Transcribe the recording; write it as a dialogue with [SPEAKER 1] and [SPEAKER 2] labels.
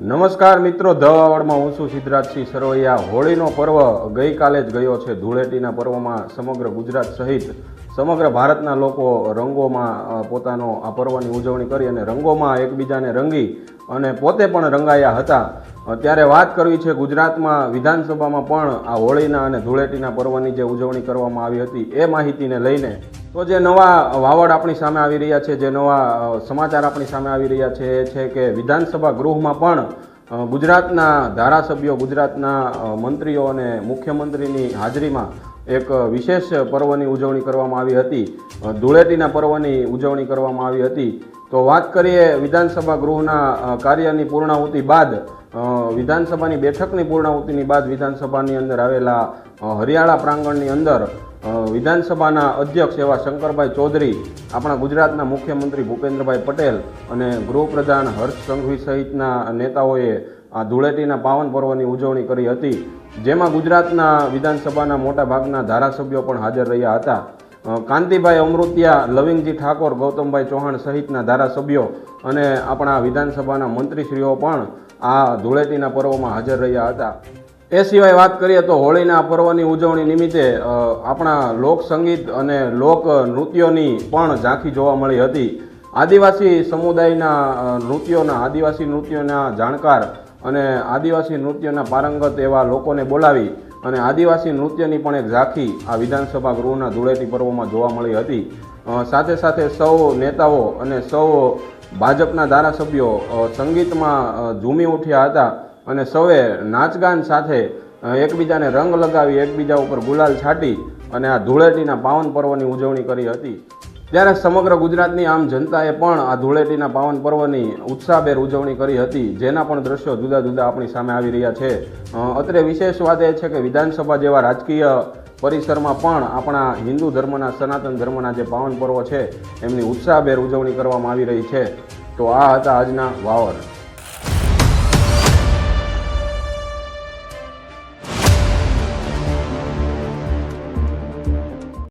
[SPEAKER 1] નમસ્કાર મિત્રો ધ વાવડમાં હું છું સિદ્ધરાજસિંહ સરવૈયા હોળીનો પર્વ ગઈકાલે જ ગયો છે. ધૂળેટીના પર્વમાં સમગ્ર ગુજરાત સહિત સમગ્ર ભારતના લોકો રંગોમાં પોતાનો આ પર્વની ઉજવણી કરી અને રંગોમાં એકબીજાને રંગી અને પોતે પણ રંગાયા હતા. ત્યારે વાત કરવી છે ગુજરાતમાં વિધાનસભામાં પણ આ હોળીના અને ધૂળેટીના પર્વની જે ઉજવણી કરવામાં આવી હતી, એ માહિતીને લઈને તો જે નવા વાવડ આપણી સામે આવી રહ્યા છે, જે નવા સમાચાર આપણી સામે આવી રહ્યા છે, એ છે કે વિધાનસભા ગૃહમાં પણ ગુજરાતના ધારાસભ્યો, ગુજરાતના મંત્રીઓ અને મુખ્યમંત્રીની હાજરીમાં એક વિશેષ પર્વની ઉજવણી કરવામાં આવી હતી. ધૂળેટીના પર્વની ઉજવણી કરવામાં આવી હતી. તો વાત કરીએ વિધાનસભા ગૃહના કાર્યની પૂર્ણાહુતિ બાદ વિધાનસભાની બેઠકની પૂર્ણાહુતિની બાદ વિધાનસભાની અંદર આવેલા હરિયાળા પ્રાંગણની અંદર વિધાનસભાના અધ્યક્ષ એવા શંકરભાઈ ચૌધરી, આપણા ગુજરાતના મુખ્યમંત્રી ભૂપેન્દ્રભાઈ પટેલ અને ગૃહપ્રધાન હર્ષ સંઘવી સહિતના નેતાઓએ આ ધૂળેટીના પાવન પર્વની ઉજવણી કરી હતી. જેમાં ગુજરાતના વિધાનસભાના મોટા ભાગના ધારાસભ્યો પણ હાજર રહ્યા હતા. કાંતિભાઈ અમૃતિયા, લવિંગજી ઠાકોર, ગૌતમભાઈ ચૌહાણ સહિતના ધારાસભ્યો અને આપણા વિધાનસભાના મંત્રીશ્રીઓ પણ આ ધૂળેટીના પર્વમાં હાજર રહ્યા હતા. એ સિવાય વાત કરીએ તો હોળીના પર્વની ઉજવણી નિમિત્તે આપણા લોક સંગીત અને લોક નૃત્યોની પણ ઝાંખી જોવા મળી હતી. આદિવાસી સમુદાયના નૃત્યોના, આદિવાસી નૃત્યોના જાણકાર અને આદિવાસી નૃત્યોના પારંગત એવા લોકોને બોલાવી અને આદિવાસી નૃત્યની પણ એક ઝાંખી આ વિધાનસભા ગૃહના ધૂળેટી પર્વમાં જોવા મળી હતી. સાથે સાથે સૌ નેતાઓ અને સૌ ભાજપના ધારાસભ્યો સંગીતમાં ઝૂમી ઉઠ્યા હતા. અને સૌએ નાચગાન સાથે એકબીજાને રંગ લગાવી, એકબીજા ઉપર ગુલાલ છાંટી અને આ ધૂળેટીના પાવન પર્વની ઉજવણી કરી હતી. ત્યારે સમગ્ર ગુજરાતની આમ જનતાએ પણ આ ધૂળેટીના પાવન પર્વની ઉત્સાહભેર ઉજવણી કરી હતી, જેના પણ દ્રશ્યો જુદા જુદા આપણી સામે આવી રહ્યા છે. અત્રે વિશેષ વાત એ છે કે વિધાનસભા જેવા રાજકીય પરિસરમાં પણ આપણા હિન્દુ ધર્મના, સનાતન ધર્મના જે પાવન પર્વ છે, એમની ઉત્સાહભેર ઉજવણી કરવામાં આવી રહી છે. તો આ હતા આજના વાવડ